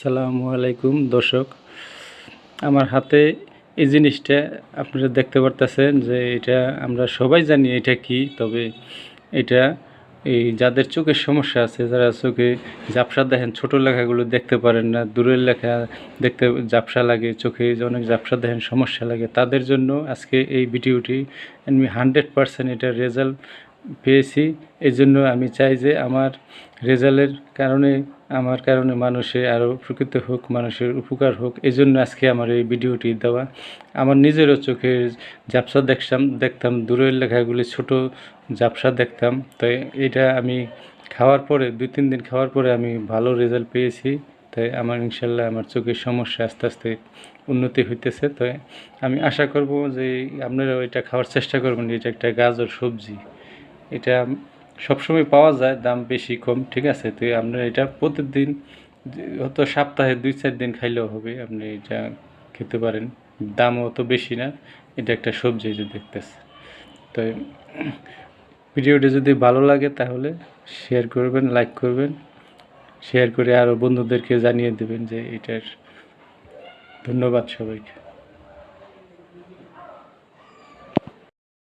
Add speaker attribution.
Speaker 1: আসসালামু আলাইকুম, দর্শক। আমার হাতে এই জিনিসটা আপনারা দেখতে পারতেছেন যে এটা আমরা সবাই জানি এটা কি, তবে এটা এই যাদের চোখের সমস্যা আছে, যারা চোখে ঝাপসা দেখেন, ছোট লেখাগুলো দেখতে পারেন না, দূরের লেখা দেখতে ঝাপসা লাগে, চোখে অনেক ঝাপসা দেখেন, সমস্যা লাগে, তাদের জন্য আজকে এই ভিডিওটি আমি হান্ড্রেড পারসেন্ট এটা রেজাল্ট পেয়েছি। এই জন্য আমি চাই যে আমার রেজাল্টের কারণে, আমার কারণে মানুষের আরও প্রকৃত হোক, মানুষের উপকার হোক এই জন্য আজকে আমার এই ভিডিওটি দেওয়া। আমার নিজেরও চোখে ঝাপসা দেখতাম দেখতাম, দূরের লেখাগুলি, ছোট ঝাপসা দেখতাম। তো এটা আমি খাওয়ার পরে, দুই, তিন দিন খাওয়ার পরে আমি ভালো রেজাল্ট পেয়েছি। তাই আমার ইনশাল্লাহ আমার চোখের সমস্যা আস্তে আস্তে উন্নতি হইতেছে। তাই আমি আশা করব যে আপনারাও এটা খাওয়ার চেষ্টা করবেন, এটা একটা গাজর সবজি। এটা সবসময় পাওয়া যায়, দাম বেশি কম, ঠিক আছে? তো আপনার এটা প্রতিদিন হয়তো সপ্তাহে দুই, চার দিন খাইলেও হবে, আপনি এটা খেতে পারেন। দামও অত বেশি না, এটা একটা সবজি যে দেখতেছে। তো ভিডিওটি যদি ভালো লাগে তাহলে শেয়ার করবেন লাইক করবেন শেয়ার করে আরও বন্ধুদেরকে জানিয়ে দেবেন যে এটার ধন্যবাদ সবাইকে।